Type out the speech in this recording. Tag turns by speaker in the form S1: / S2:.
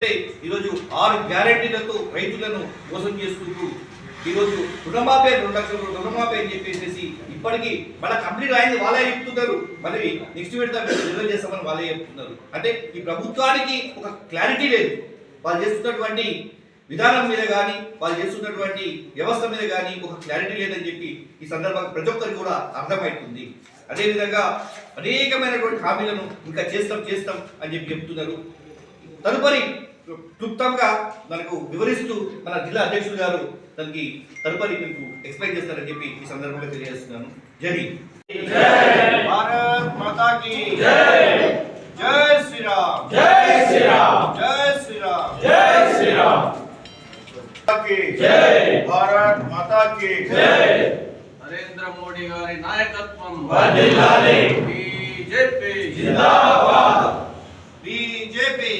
S1: ఈరోజు ఆరు గ్యారెంటీలతో రైతులను మోసం చేసుకుంటూ ఈరోజు రుణమాపే రెండు లక్షలు రుణమాపే అని చెప్పేసి ఇప్పటికీ మన కంప్లీట్ అయింది వాళ్ళే చెప్తున్నారు మరి నెక్స్ట్ విడత రిజర్వ్ చేస్తామని వాళ్ళే చెప్తున్నారు. అంటే ఈ ప్రభుత్వానికి ఒక క్లారిటీ లేదు. వాళ్ళు చేస్తున్నటువంటి విధానం మీద కానీ వాళ్ళు చేస్తున్నటువంటి వ్యవస్థ మీద కానీ ఒక క్లారిటీ లేదని చెప్పి ఈ సందర్భంగా ప్రతి ఒక్కరికి కూడా అర్థమవుతుంది అదేవిధంగా అనేకమైనటువంటి హామీలను ఇంకా చేస్తాం చేస్తాం అని చెప్పి చెప్తున్నారు. తదుపరి క్లుప్తంగా మనకు వివరిస్తూ మన జిల్లా అధ్యక్షులు గారు దానికి తదుపరి మీకు ఎక్స్ప్లెయిన్ చేస్తారని చెప్పి ఈ సందర్భంగా తెలియజేస్తున్నాను. జై.
S2: నరేంద్ర మోడీ గారి నాయకత్వం.
S3: వర్ధిల్లాలి.
S2: బీజేపీ.
S3: జిందాబాద్. బీజేపీ